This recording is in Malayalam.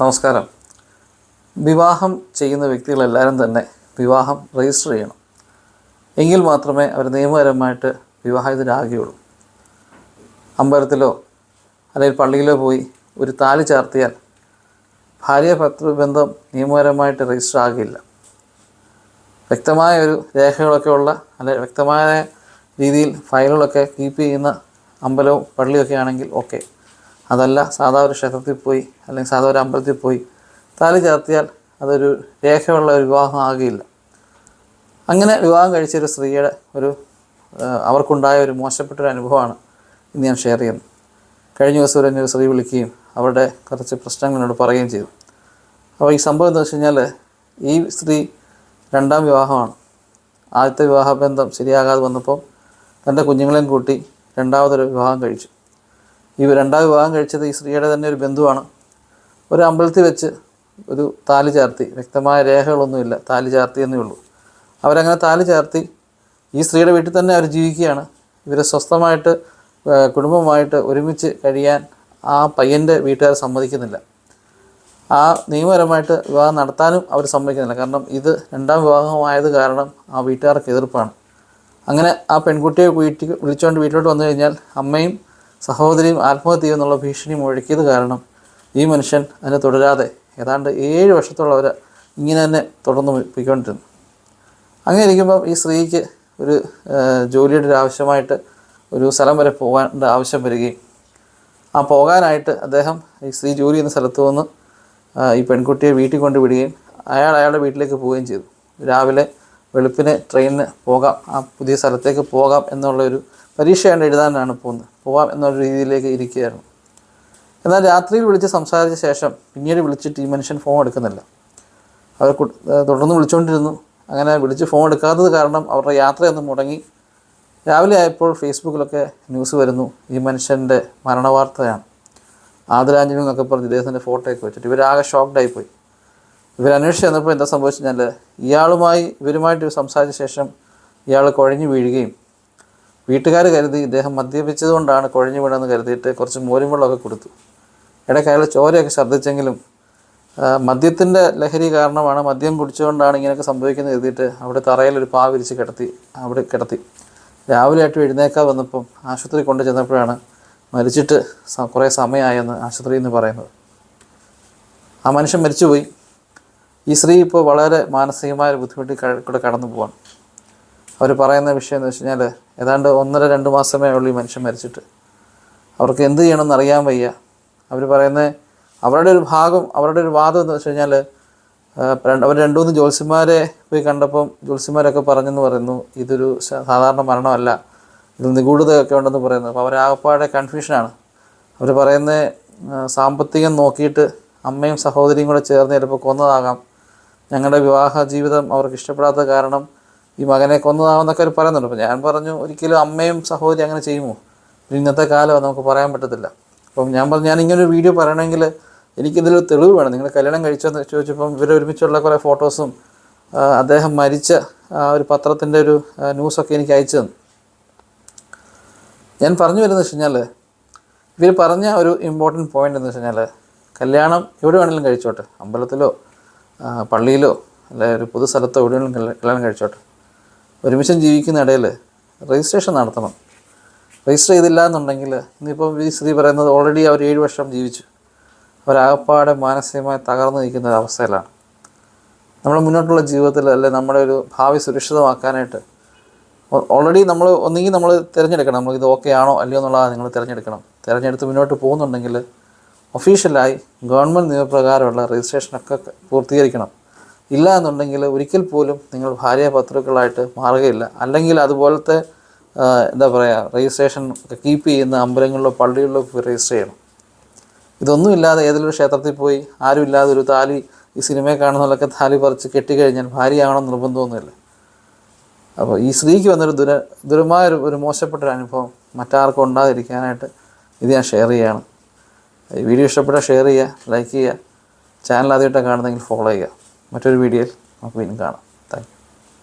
നമസ്കാരം. വിവാഹം ചെയ്യുന്ന വ്യക്തികളെല്ലാവരും തന്നെ വിവാഹം രജിസ്റ്റർ ചെയ്യണം. എങ്കിൽ മാത്രമേ അവർ നിയമപരമായിട്ട് വിവാഹിതരാകുകയുള്ളൂ. അമ്പലത്തിലോ അല്ലെങ്കിൽ പള്ളിയിലോ പോയി ഒരു താലി ചാർത്തിയാൽ ഭാര്യ ബന്ധം നിയമപരമായിട്ട് രജിസ്റ്റർ ആകില്ല വ്യക്തമായ ഒരു രേഖകളൊക്കെ ഉള്ള അല്ലെ വ്യക്തമായ രീതിയിൽ ഫയലുകളൊക്കെ കീപ്പ് ചെയ്യുന്ന അമ്പലവും പള്ളിയൊക്കെ ആണെങ്കിൽ ഓക്കെ അതല്ല സാധാ ഒരു ക്ഷേത്രത്തിൽ പോയി അല്ലെങ്കിൽ സാധാ ഒരു അമ്പലത്തിൽ പോയി താലി ചാർത്തിയാൽ അതൊരു രേഖയുള്ള ഒരു വിവാഹം ആകില്ല അങ്ങനെ വിവാഹം കഴിച്ച ഒരു സ്ത്രീയുടെ ഒരു അവർക്കുണ്ടായ ഒരു മോശപ്പെട്ട ഒരു അനുഭവമാണ് ഇന്ന് ഞാൻ ഷെയർ ചെയ്യുന്നത്. കഴിഞ്ഞ ദിവസം ഒരു എന്നെ ഒരു സ്ത്രീ വിളിക്കുകയും അവരുടെ കുറച്ച് പ്രശ്നങ്ങൾ എന്നോട് പറയുകയും ചെയ്തു. അപ്പോൾ ഈ സംഭവം എന്ന് വെച്ച് കഴിഞ്ഞാൽ ഈ സ്ത്രീ രണ്ടാം വിവാഹമാണ്. ആദ്യത്തെ വിവാഹബന്ധം ശരിയാകാതെ വന്നപ്പോൾ തന്റെ കുഞ്ഞുങ്ങളെയും കൂട്ടി രണ്ടാമതൊരു വിവാഹം കഴിച്ചു. ഈ രണ്ടാം വിവാഹം കഴിച്ചത് ഈ സ്ത്രീയുടെ തന്നെ ഒരു ബന്ധുവാണ്. ഒരു അമ്പലത്തിൽ വെച്ച് ഒരു താലി ചാർത്തി. വ്യക്തമായ രേഖകളൊന്നുമില്ല. താലി ചാർത്തി എന്നേ ഉള്ളൂ. അവരങ്ങനെ താലി ചാർത്തി ഈ സ്ത്രീയുടെ വീട്ടിൽ തന്നെ അവർ ജീവിക്കുകയാണ്. ഇവർ സ്വസ്ഥമായിട്ട് കുടുംബമായിട്ട് ഒരുമിച്ച് കഴിയാൻ ആ പയ്യന്റെ വീട്ടുകാർ സമ്മതിക്കുന്നില്ല. ആ നിയമപരമായിട്ട് വിവാഹം നടത്താനും അവർ സമ്മതിക്കുന്നില്ല. കാരണം ഇത് രണ്ടാം വിവാഹമായത് കാരണം ആ വീട്ടുകാർക്ക് എതിർപ്പാണ്. അങ്ങനെ ആ പെൺകുട്ടിയെ വീട്ടിൽ വിളിച്ചുകൊണ്ട് വീട്ടിലോട്ട് വന്നു കഴിഞ്ഞാൽ അമ്മയും സഹോദരിയും ആത്മഹത്യ ചെയ്യുമെന്നുള്ള ഭീഷണി മുഴക്കിയത് കാരണം ഈ മനുഷ്യൻ അതിനെ തുടരാതെ ഏതാണ്ട് ഏഴ് വർഷത്തോളം അവർ ഇങ്ങനെ തന്നെ തുടർന്ന് പോയിക്കൊണ്ടിരുന്നു. അങ്ങനെ ഇരിക്കുമ്പം ഈ സ്ത്രീക്ക് ഒരു ജോലിയുടെ ഒരു ആവശ്യമായിട്ട് ഒരു സ്ഥലം വരെ പോകേണ്ട ആവശ്യം വരികയും ആ പോകാനായിട്ട് അദ്ദേഹം ഈ സ്ത്രീ ജോലി ചെയ്യുന്ന സ്ഥലത്ത് വന്ന് ഈ പെൺകുട്ടിയെ വീട്ടിൽ കൊണ്ടുവിടുകയും അയാൾ അയാളുടെ വീട്ടിലേക്ക് പോവുകയും ചെയ്തു. രാവിലെ വെളുപ്പിന് ട്രെയിനിന് പോകാം ആ പുതിയ സ്ഥലത്തേക്ക് പോകാം എന്നുള്ളൊരു പരീക്ഷയാണ് എഴുതാനാണ് പോകുന്നത്. പോകാം എന്നൊരു രീതിയിലേക്ക് ഇരിക്കുകയായിരുന്നു. എന്നാൽ രാത്രിയിൽ വിളിച്ച് സംസാരിച്ച ശേഷം പിന്നീട് വിളിച്ചിട്ട് ഈ മനുഷ്യൻ ഫോൺ എടുക്കുന്നില്ല. അവർ തുടർന്ന് വിളിച്ചുകൊണ്ടിരുന്നു. അങ്ങനെ വിളിച്ച് ഫോൺ എടുക്കാത്തത് കാരണം അവരുടെ യാത്രയൊന്ന് മുടങ്ങി. രാവിലെ ആയപ്പോൾ ഫേസ്ബുക്കിലൊക്കെ ന്യൂസ് വരുന്നു ഈ മനുഷ്യന്റെ മരണവാർത്തയാണ്. ആദരാഞ്ജലി എന്നൊക്കെ പറഞ്ഞ് ഇദ്ദേഹത്തിന്റെ ഫോട്ടോയൊക്കെ വെച്ചിട്ട് ഇവരാകെ ഷോക്ക്ഡായി പോയി. ഇവർ അന്വേഷിച്ച് ചെന്നപ്പോൾ എന്താ സംഭവിച്ചു കഴിഞ്ഞാൽ ഇയാളുമായി ഇവരുമായിട്ട് സംസാരിച്ച ശേഷം ഇയാൾ കുഴഞ്ഞു വീഴുകയും വീട്ടുകാർ കരുതി ഇദ്ദേഹം മദ്യപിച്ചതുകൊണ്ടാണ് കുഴഞ്ഞു വീണെന്ന് കരുതിയിട്ട് കുറച്ച് മോരും വെള്ളമൊക്കെ കൊടുത്തു. ഇടയ്ക്ക് അയാൾ ചോരയൊക്കെ ഛർദ്ദിച്ചെങ്കിലും മദ്യത്തിന്റെ ലഹരി കാരണമാണ് മദ്യം കുടിച്ചുകൊണ്ടാണ് ഇങ്ങനെയൊക്കെ സംഭവിക്കുന്നത് കരുതിയിട്ട് അവിടെ തറയിൽ ഒരു പാ വിരിച്ച് കിടത്തി അവിടെ കിടത്തി. രാവിലെ ആയിട്ട് എഴുന്നേക്കാൻ വന്നപ്പം ആശുപത്രി കൊണ്ടു ചെന്നപ്പോഴാണ് മരിച്ചിട്ട് കുറേ സമയമായെന്ന് ആശുപത്രിയിൽ എന്ന് പറയുന്നത്. ആ മനുഷ്യൻ മരിച്ചുപോയി. ഈ സ്ത്രീ ഇപ്പോൾ വളരെ മാനസികമായ ബുദ്ധിമുട്ടിൽ കൂടെ കടന്നു പോവാണ്. അവർ പറയുന്ന വിഷയം എന്ന് വെച്ച് കഴിഞ്ഞാൽ ഏതാണ്ട് ഒന്നര രണ്ട് മാസമേ ഉള്ളൂ ഈ മനുഷ്യൻ മരിച്ചിട്ട്. അവർക്ക് എന്ത് ചെയ്യണമെന്ന് അറിയാൻ വയ്യ. അവർ പറയുന്ന അവരുടെ ഒരു ഭാഗം അവരുടെ ഒരു വാദം എന്ന് വെച്ച് കഴിഞ്ഞാൽ അവർ രണ്ടു മൂന്ന് ജ്യോത്സ്യന്മാരെ പോയി കണ്ടപ്പം ജ്യോത്സ്യന്മാരൊക്കെ പറഞ്ഞെന്ന് പറയുന്നു ഇതൊരു സാധാരണ മരണമല്ല ഇതിൽ നിഗൂഢതയൊക്കെ ഉണ്ടെന്ന് പറയുന്നു. അപ്പോൾ അവരാകപ്പാടെ കൺഫ്യൂഷനാണ്. അവർ പറയുന്ന സാമ്പത്തികം നോക്കിയിട്ട് അമ്മയും സഹോദരിയും കൂടെ ചേർന്ന് ചിലപ്പോൾ കൊന്നതാകാം. ഞങ്ങളുടെ വിവാഹ ജീവിതം അവർക്ക് ഇഷ്ടപ്പെടാത്ത കാരണം ഈ മകനെ കൊന്നതാവെന്നൊക്കെ അവർ പറയുന്നുണ്ട്. അപ്പോൾ ഞാൻ പറഞ്ഞു ഒരിക്കലും അമ്മയും സഹോദരി അങ്ങനെ ചെയ്യുമോ? ഇന്നത്തെ കാലം നമുക്ക് പറയാൻ പറ്റത്തില്ല. അപ്പം ഞാൻ പറഞ്ഞു ഞാൻ ഇങ്ങനെ ഒരു വീഡിയോ പറയണമെങ്കിൽ എനിക്കിതിൽ തെളിവ് വേണം. നിങ്ങൾ കല്യാണം കഴിച്ചെന്ന് ചോദിച്ചപ്പം ഇവർ ഒരുമിച്ചുള്ള കുറേ ഫോട്ടോസും അദ്ദേഹം മരിച്ച ആ ഒരു പത്രത്തിന്റെ ഒരു ന്യൂസൊക്കെ എനിക്ക് അയച്ചു തന്നു. ഞാൻ പറഞ്ഞു വരുന്നത് വെച്ച് കഴിഞ്ഞാൽ ഇവർ പറഞ്ഞ ഒരു ഇമ്പോർട്ടന്റ് പോയിന്റ് എന്ന് വെച്ച് കഴിഞ്ഞാൽ കല്യാണം എവിടെ വേണമെങ്കിലും കഴിച്ചോട്ടെ. അമ്പലത്തിലോ പള്ളിയിലോ അല്ലെ ഒരു പൊതു സ്ഥലത്തോ എവിടെ വേണമെങ്കിലും കല്യാണം കഴിച്ചോട്ടെ. ഒരുമിച്ചും ജീവിക്കുന്ന ഇടയിൽ രജിസ്ട്രേഷൻ നടത്തണം. രജിസ്റ്റർ ചെയ്തില്ല എന്നുണ്ടെങ്കിൽ ഇന്നിപ്പോൾ ഈ സ്ത്രീ പറയുന്നത് ഓൾറെഡി അവർ ഏഴ് വർഷം ജീവിച്ചു. അവരാകപ്പാടെ മാനസികമായി തകർന്നു നിൽക്കുന്ന ഒരു അവസ്ഥയിലാണ്. നമ്മുടെ മുന്നോട്ടുള്ള ജീവിതത്തിൽ അല്ലെ നമ്മുടെ ഒരു ഭാവി സുരക്ഷിതമാക്കാനായിട്ട് ഓൾറെഡി നമ്മൾ ഒന്നുകിൽ നമ്മൾ തിരഞ്ഞെടുക്കണം. നമ്മൾ ഇത് ഓക്കെ ആണോ അല്ലയോ എന്നുള്ളത് നിങ്ങൾ തിരഞ്ഞെടുക്കണം. തിരഞ്ഞെടുത്ത് മുന്നോട്ട് പോകുന്നുണ്ടെങ്കിൽ ഒഫീഷ്യലായി ഗവൺമെന്റ് നിയമപ്രകാരമുള്ള രജിസ്ട്രേഷനൊക്കെ പൂർത്തീകരിക്കണം. ഇല്ല എന്നുണ്ടെങ്കിൽ ഒരിക്കൽ പോലും നിങ്ങൾ ഭാര്യ പത്രക്കളായിട്ട് മാറുകയില്ല. അല്ലെങ്കിൽ അതുപോലത്തെ എന്താ പറയുക രജിസ്ട്രേഷൻ കീപ്പ് ചെയ്യുന്ന അമ്പലങ്ങളിലോ പള്ളികളിലോ പോയി രജിസ്റ്റർ ചെയ്യണം. ഇതൊന്നുമില്ലാതെ ഏതെങ്കിലും ക്ഷേത്രത്തിൽ പോയി ആരും ഇല്ലാതെ ഒരു താലി ഈ സിനിമയെ കാണുന്നതിലൊക്കെ താലി പറിച്ച് കെട്ടിക്കഴിഞ്ഞാൽ ഭാര്യയാവണം നിർബന്ധമൊന്നുമില്ല. അപ്പോൾ ഈ സ്ത്രീക്ക് വന്നൊരു ദുര ദുരമായ ഒരു മോശപ്പെട്ട ഒരു അനുഭവം മറ്റാർക്കും ഉണ്ടാതിരിക്കാനായിട്ട് ഇത് ഞാൻ ഷെയർ ചെയ്യുകയാണ്. ഈ വീഡിയോ ഇഷ്ടപ്പെട്ടാൽ ഷെയർ ചെയ്യുക ലൈക്ക് ചെയ്യുക. ചാനൽ ആദ്യമായിട്ടാണ് കാണുന്നതെങ്കിൽ ഫോളോ ചെയ്യുക. മറ്റൊരു വീഡിയോയിൽ നമുക്ക് വീണ്ടും കാണാം.